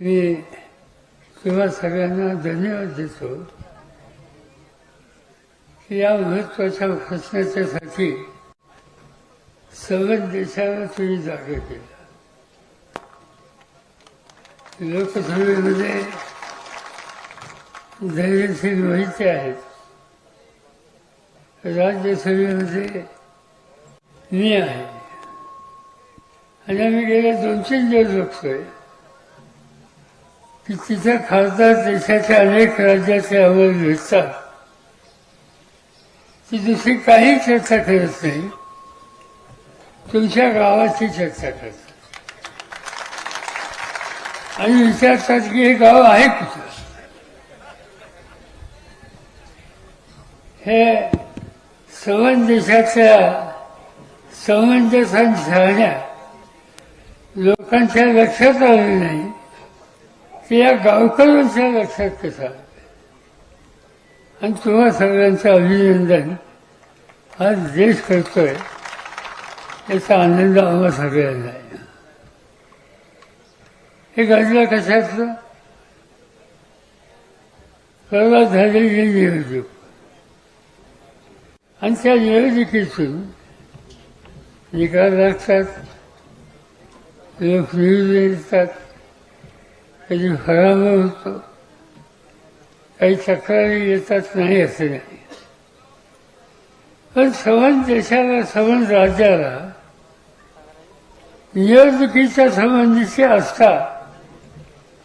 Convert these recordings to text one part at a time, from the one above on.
मी तुम्हा सगळ्यांना धन्यवाद देतो की या महत्त्वाच्या प्रश्नाच्यासाठी सगळ्या देशाला तुम्ही जागा केला लोकसभेमध्ये धैर्यशील माहिती आहेत. राज्यसभेमध्ये मी आहे. आणि आम्ही गेले दोन तीन दिवस बघतोय. की तिथे खासदार देशाच्या अनेक राज्याचे अहवाल घेतात ती दुसरी काही चर्चा करत नाही. तुमच्या गावाची चर्चा करतात आणि विचारतात की हे गाव आहे कुठं? हे सवन देशाच्या समंजसान झाल्या. लोकांच्या लक्षात आलं नाही. की या गावकऱ्यांच्या लक्षात कसा आणि तुम्हा सगळ्यांचं अभिनंदन. आज देश करतोय. याचा आनंद आम्हा सगळ्यांना आहे. हे गाजलं कशाचं परवा झालेली निवडणूक. आणि त्या निवडणुकीतून निकाल लागतात. लोक निवडून येतात. कधी पराभव होतो. काही तक्रारी येतात नाही असे नाही. पण समान देशाला समान राज्याला निवडणुकीच्या संबंधीची आस्था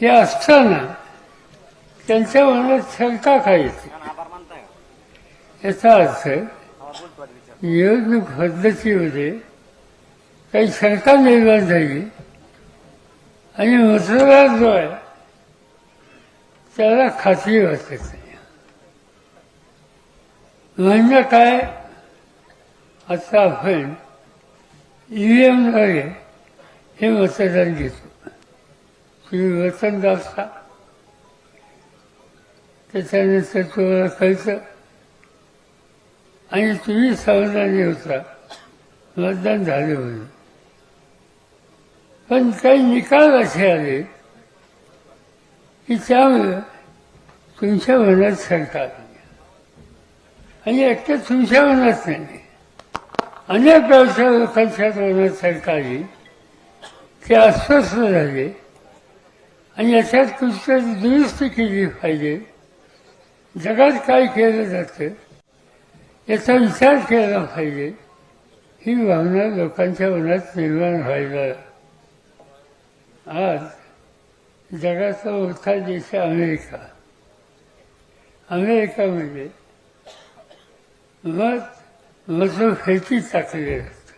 हे असताना त्यांच्या मनात शंका काय येते याचा अर्थ निवडणूक पद्धतीमध्ये काही शंका निर्माण झाली आणि मतदार जो आहे त्याला खात्री वाटत. नाही म्हणजे काय? आता आपण ईव्हीएमद्वारे हे मतदान घेतो. तुम्ही वतन दाखता त्याच्यानंतर तुम्हाला कळतं. आणि तुम्ही समाधानी होता. मतदान झाले म्हणून. पण काही निकाल असे आले की त्यामुळं तुमच्या मनात सरकार आणि एकटं तुमच्या मनात नाही. अनेक गावच्या लोकांच्या मनात सरकारली ते अस्वस्थ झाले आणि याच्यात कुठतरी दुरुस्ती केली पाहिजे. जगात काय केलं जातं याचा विचार केला पाहिजे. ही भावना लोकांच्या मनात निर्माण व्हायला आज जगाचा मोठा देश आहे अमेरिका. अमेरिकामध्ये मत मतभेदी टाकले असतं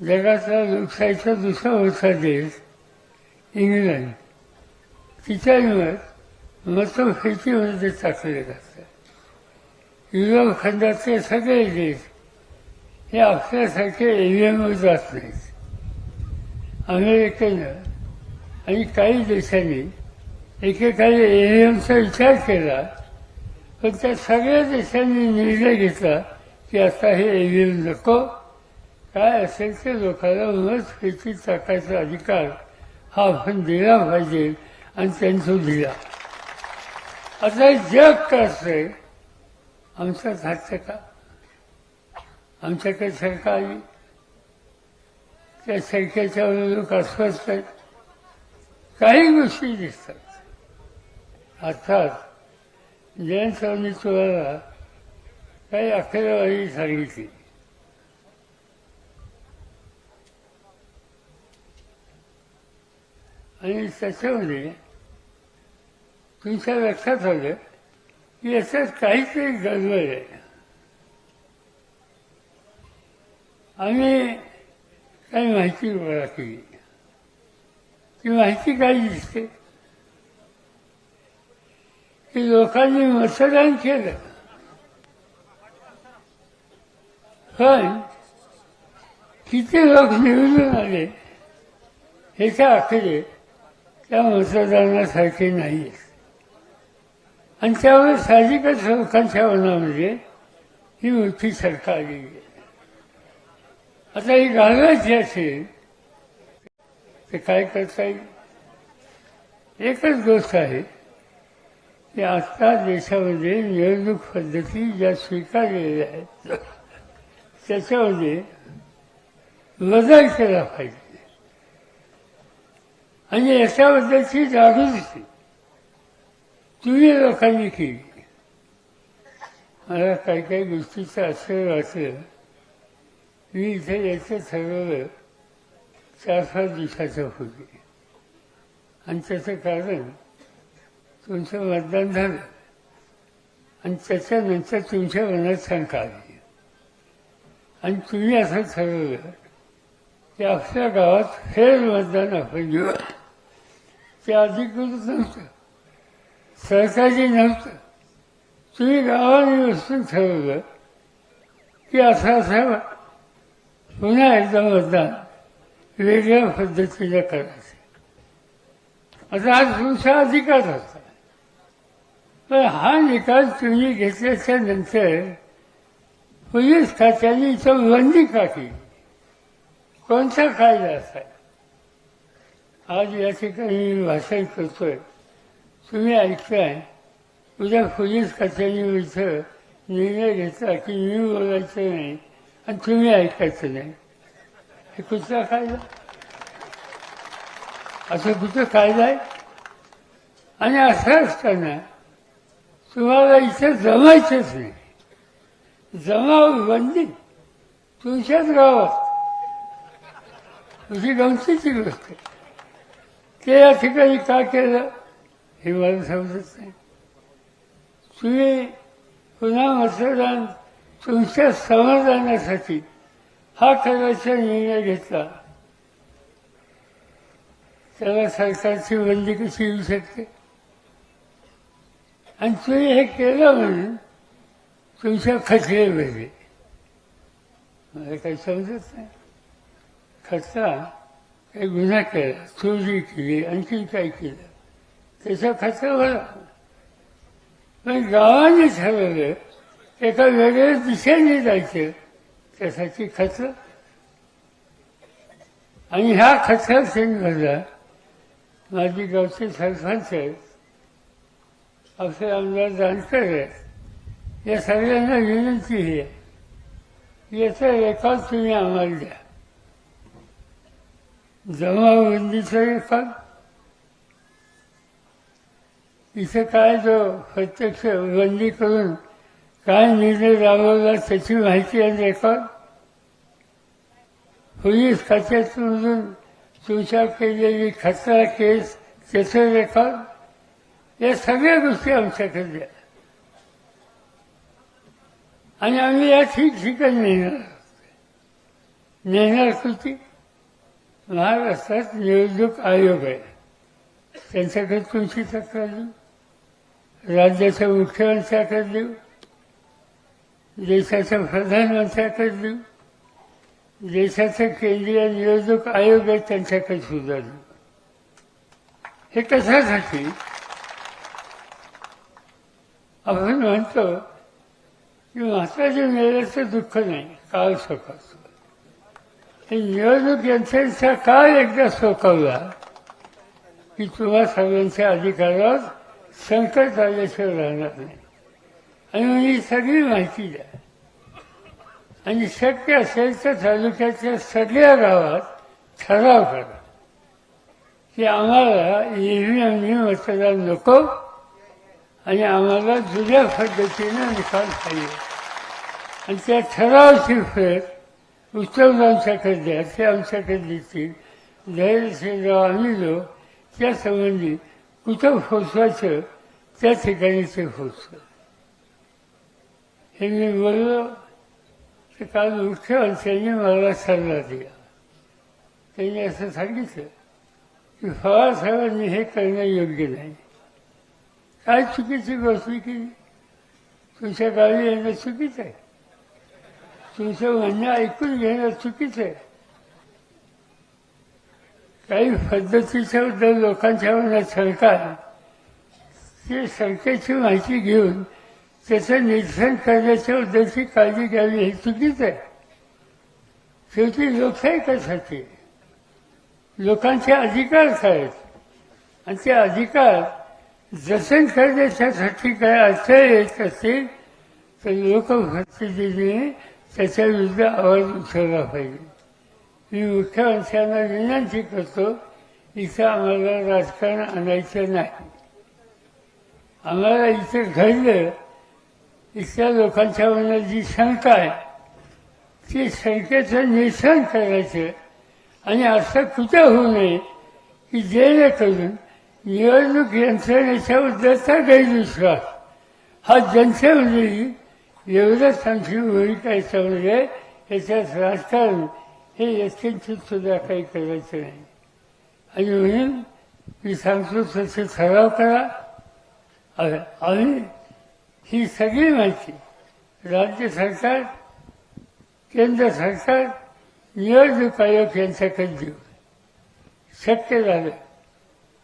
जगाचा लोकशाहीचा दुसरा मोठा देश इंग्लंड. तिच्यावर मत मतभेदीमध्ये टाकले जातात युरोप खंडातले सगळे देश हे आपल्यासारखे एरियामध्ये जात नाहीत. अमेरिकेनं आणि काही देशांनी एकेकाळी एव्हीएमचा विचार केला पण त्या सगळ्या देशांनी निर्णय घेतला की आता हे एव्हीएम नको. काय असेल ते लोकांना मत फेकी टाकायचा अधिकार हा आपण दिला पाहिजे आणि त्यांचं दिला. आता जग कसं आमच्यात हातचं का? आमच्याकडे सरकार आली त्या संख्येच्या अनुरूप अस्वस्थ काही गोष्टी दिसतात. अर्थात जयंत स्वामी तुम्हाला काही आकडेवारी सांगितली. आणि त्याच्यामध्ये तुमच्या लक्षात आलं की याच्यात काहीतरी गडबड आहे. आम्ही काही माहिती गोळा केली ती माहिती काय दिसते. की लोकांनी मतदान केलं. पण किती लोक निवडून आले हे त्या आकडे त्या मतदानासारखे नाही आणि त्यामुळे साहजिकच लोकांच्या मनामध्ये ही मोठी सरकार आलेली आहे आता ही घालवायची असेल ते काय करता येईल? एकच गोष्ट आहे की आता देशामध्ये निवडणूक पद्धती ज्या स्वीकारलेल्या आहेत त्याच्यामध्ये बदल केला पाहिजे. आणि याच्याबद्दलची जागृती तुम्ही लोकांनी केली. मला काही काही गोष्टीचं असं वाटलं. मी इथे यायचं ठरवलं चार पाच दिवसाचं होते आणि त्याचं कारण तुमचं मतदान झालं आणि त्याच्यानंतर तुमच्या मनात शंका आली आणि तुम्ही असं ठरवलं की आपल्या गावात फेर मतदान आपण घेऊ ते अधिकृत नव्हतं सरकारी नव्हतं तुम्ही गावाने बसून ठरवलं की असं असं पुन्हा एकदा मतदान वेगळ्या पद्धतीने करायचं. आता आज तुमचा अधिकार होता पण हा निकाल तुम्ही घेतल्याच्या नंतर पोलीस खात्याने इथं बंदी का केली कोणता कायदा असा? आज या ठिकाणी मी भाषण करतोय. तुम्ही ऐकताय. उद्या पोलीस खात्याने इथं निर्णय घेतला की मी बोलायचं नाही. आणि तुम्ही ऐकायचं नाही. हे कुठला कायदा? असं कुठं कायदा आहे? आणि असं असताना तुम्हाला इथे जमायचंच नाही. जमाव बंदी तुमच्याच गावात. तुझी गमतीची गोष्ट ते या ठिकाणी का केलं हे मला समजत नाही. तुम्ही पुन्हा मतदान तुमच्या समाधानासाठी हा करायचा निर्णय घेतला. त्याला सरकारची बंदी कशी येऊ शकते? आणि तुम्ही हे केलं म्हणून तुमच्या खचले पाहिजे मला काही समजत नाही. खचला काही गुन्हा केला चोरी केली आणखी काय केलं? त्याचा खचला होता पण गावाने ठरवलं एका वेगळ्या दिशेने जायचं. त्यासाठी खचलं आणि ह्या खचरा सेंटरला माझी गावचे सरपंच आहेत. असे आमदार जानकर आहेत. या सगळ्यांना विनंती आहे. याचा रेकॉर्ड तुम्ही आम्हाला द्या. जमावबंदीचा रेकॉर्ड इथे काय जो प्रत्यक्ष बंदी करून काय निर्णय राबवला त्याची माहिती आहे रेकॉर्ड पोलीस खात्यातून तुमच्या केलेली खतरा केस त्याचं रेकॉर्ड या सगळ्या गोष्टी आमच्याकडे द्या. आणि आम्ही या ठिकठिकाणी नेणार. नेणार कृती महाराष्ट्रात निवडणूक आयोग आहे. त्यांच्याकडे तुमची तक्रार देऊ. राज्याच्या मुख्यमंत्र्याकडे देऊ. देशाच्या प्रधानमंत्र्याकडे देऊ देशाचा केंद्रीय निवडणूक आयोग आहे त्यांच्याकडे सुद्धा. देऊ हे कशासाठी? आपण म्हणतो की म्हाताच्या मेल्याचं दुःख नाही काळ सोकावतो हे निवडणूक यंत्रणेचा काळ एकदा सोकावला की तुम्हा सगळ्यांच्या अधिकारावर संकट आल्याशिवाय राहणार नाही. आणि ही सगळी माहिती द्या. आणि शक्य असेल तर तालुक्याच्या सगळ्या गावात ठराव करा. की आम्हाला ईव्हीएमनी मतदान नको आणि आम्हाला जुन्या पद्धतीनं निकाल पाहिजे. आणि त्या ठरावची फेर उत्तम आमच्याकडे द्या. ते आमच्याकडे देतील. धैर्यशील आम्ही जो त्या संबंधी कुठं पोचवायचं त्या ठिकाणी ते पोचलं हे मी बोललो ते काल मुख्यमंत्र्यांनी मला सल्ला दिला त्यांनी असं सांगितलं की पवारसाहेबांनी हे करणं योग्य नाही काय चुकीची गोष्ट केली तुमच्या गावी येणं चुकीचं आहे तुमचं म्हणणं ऐकून घेणं चुकीचं आहे काही पद्धतीच्या बद्दल लोकांच्या मनात शंका ते शंकेची माहिती घेऊन त्याचं निरसन करण्याच्या उद्देशी काळजी घ्यावी हे चुकीचं आहे. शेवटी लोकशाही कशासाठी लोकांचे अधिकार आहेत. आणि ते अधिकार जतन करण्याच्यासाठी काय अडचण येत असतील तर लोकप्रतिनिधीने त्याच्या विरुद्ध आवाज उठवला पाहिजे. मी मुख्यमंत्र्यांना विनंती करतो इथं आम्हाला राजकारण आणायचं नाही. आम्हाला इथं घडलं इथल्या लोकांच्या मनात जी शंका आहे ती शंकेचं निरसन करायचं. आणि असं कुठं होऊ नये की जेणेकरून निवडणूक यंत्रणेच्याबद्दलचा गैरविश्वास हा जनतेमध्ये एवढंच आमची भूमिका याच्यामध्ये याच्यात राजकारण हे यथकिंचित सुद्धा काही करायचं नाही. आणि म्हणून मी सांगतो तसे ठराव करा. आणि आम्ही ही सगळी माहिती राज्य सरकार केंद्र सरकार निवडणूक आयोग यांच्याकडे देऊ शक्य झालं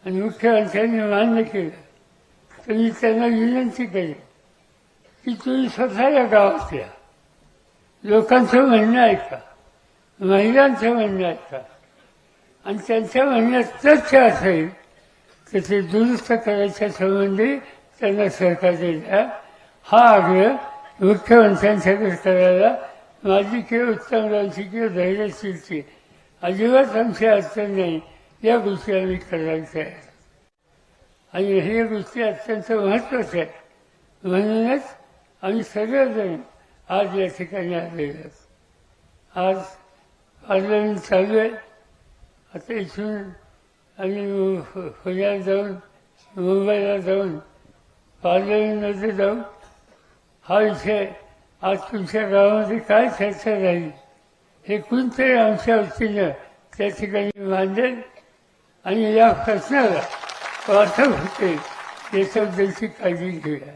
आणि मुख्यमंत्र्यांनी मान्य केलं तर मी त्यांना विनंती केली की तुम्ही स्वतः या गावात या लोकांचं म्हणणं ऐका महिलांचं म्हणणं ऐका. आणि त्यांच्या म्हणण्यात तथ्य असेल तर ते दुरुस्त करायच्या संबंधी त्यांना सहकार्य द्या. हा आग्रह मुख्यमंत्र्यांच्याकडे करायला माझी किंवा उत्तमरावची किंवा धैर्यशीलची अजिबात आमची अडचण नाही या गोष्टी आम्ही करायला तयार आणि हे गोष्टी अत्यंत महत्त्वाच्या आहेत म्हणूनच आम्ही सगळेजण आज या ठिकाणी आलेलो आहोत. आज पार्लमेंट चालू आहे आता इथून आम्ही मु- पुण्यात जाऊन मुंबईला जाऊन पार्लमेंटमध्ये जाऊन हा विषय आज तुमच्या गावामध्ये काय चर्चा झाली हे कोणतरी आमच्या वतीनं त्या ठिकाणी मांडेल आणि या प्रश्नाला वाटप होते. याच्याबद्दलची काळजी घेऊया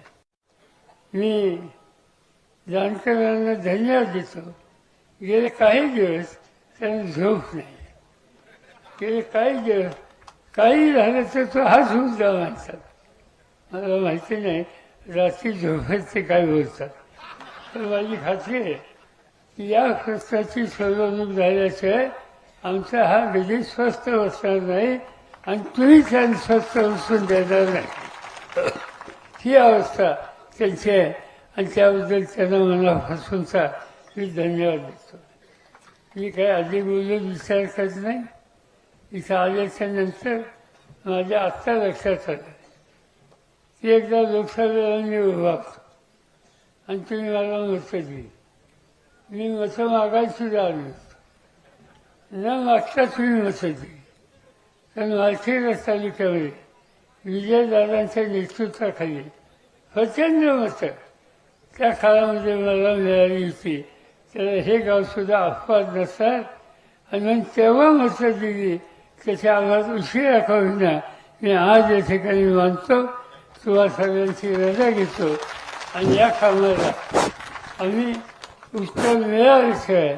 मी जाणकारांना धन्यवाद देतो. गेले काही दिवस त्यांना झोप नाही. गेले काही दिवस काही झालं तर तो हाच होऊन जा माणसात मला माहिती नाही रात्री झोपायचे काय बोलतात तर माझी खात्री आहे की या खर्चाची सोडवणूक झाल्याशिवाय आमचा हा विधी स्वस्थ बसणार नाही आणि तुम्ही त्यांना स्वस्थ बसून देणार नाही. ही अवस्था त्यांची आहे आणि त्याबद्दल त्यांना मनापासूनचा मी धन्यवाद देतो. मी काय अधिक बोलून विचार करत नाही. इथं आल्याच्यानंतर माझ्या आत्ता लक्षात आलं. एकदा लोकसभेला मी उभा होतो आणि तुम्ही मला मतं दिली मी मतं मागायला सुद्धा आलो न मागता तुम्ही मतं दिली कारण मालखेड तालुक्यामध्ये विजयदादांच्या नेतृत्वाखाली प्रचंड मतं त्या काळामध्ये मला मिळाली होती त्याला हे गावसुद्धा अपवाद नसतात आणि मग तेव्हा मतं दिली त्याच्या आम्हाला उशीर का मी आज या ठिकाणी मानतो तुम्हा सगळ्यांची रजा घेतो आणि या कामाला आम्ही उत्तर मिळाल्याशिवाय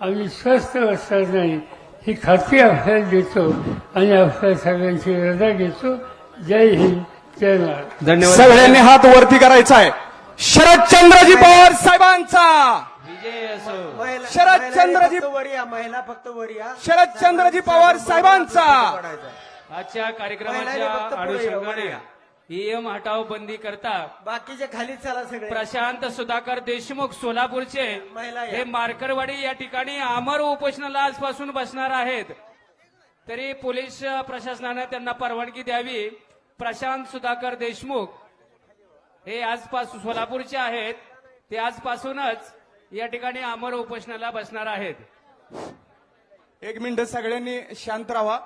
आम्ही स्वस्थ बसणार नाही ही खात्री आपल्याला देतो आणि आपल्या सगळ्यांची रजा घेतो जय हिंद जय महाराज धन्यवाद. सगळ्यांनी हात वरती करायचा आहे. शरदचंद्रजी पवार साहेबांचा. विजय असो महिला- शरदचंद्रजी- महिला फक्त वर या महिला फक्त वर या शरदचंद्रजी पवार साहेबांचा. आजच्या महिलांनी कार्यक्रमाच्या फक्त पुढे या, अनुषंगाने वर या. ईएम हटाव बंदी करता बाकीचे खाली चला सगळे. प्रशांत सुधाकर देशमुख सोलापूरचे महिला या. हे मार्करवाडी या ठिकाणी अमर उपोषणाला आजपासून बसणार आहेत. तरी पोलीस प्रशासनाने त्यांना परवानगी द्यावी. प्रशांत सुधाकर देशमुख हे आजपासून सोलापूरचे आहेत. ते आजपासूनच या ठिकाणी अमर उपोषणाला बसणार आहेत. एक मिनिट सगळ्यांनी शांत राहा.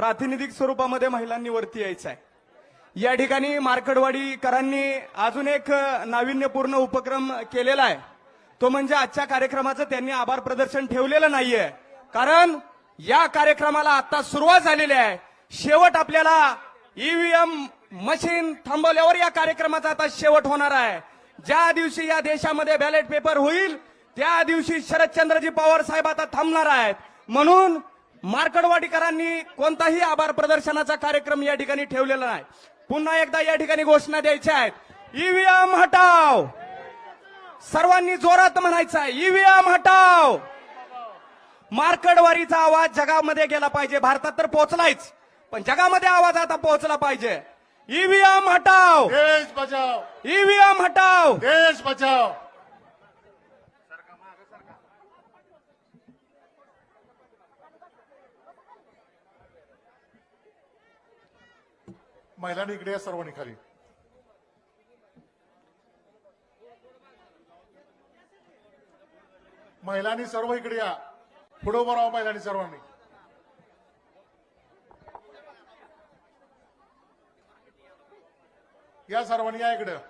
प्रातिनिधिक स्वरूपामध्ये महिलांनी वरती यायचं आहे. या ठिकाणी मार्कडवाडीकरांनी अजून एक नाविन्यपूर्ण उपक्रम केलेला आहे. तो म्हणजे आजच्या कार्यक्रमाचं त्यांनी आभार प्रदर्शन ठेवलेलं नाहीये. कारण या कार्यक्रमाला आता सुरुवात झालेली आहे. शेवट आपल्याला ईव्हीएम मशीन थांबवल्यावर या कार्यक्रमाचा आता शेवट होणार आहे. ज्या दिवशी या देशामध्ये बॅलेट पेपर होईल त्या दिवशी शरदचंद्रजी पवार साहेब आता थांबणार आहेत. म्हणून मार्कडवाडीकरांनी कोणताही आभार प्रदर्शनाचा कार्यक्रम या ठिकाणी ठेवलेला नाही. पुन्हा एकदा या ठिकाणी घोषणा द्यायच्या आहेत. ईव्हीएम हटाव सर्वांनी जोरात म्हणायचं आहे ईव्हीएम हटाव मार्कडवारीचा आवाज जगामध्ये गेला पाहिजे. भारतात तर पोहोचलायच पण जगामध्ये आवाज आता पोहोचला पाहिजे. ईव्हीएम हटाव देश बचाओ! ईव्हीएम हटाव देश बचाओ! महिलांनी इकडे या सर्वांनी खाली. महिलांनी सर्व इकडे या. पुढे उभं राहा महिलांनी सर्वांनी. या सर्वांनी या इकडं.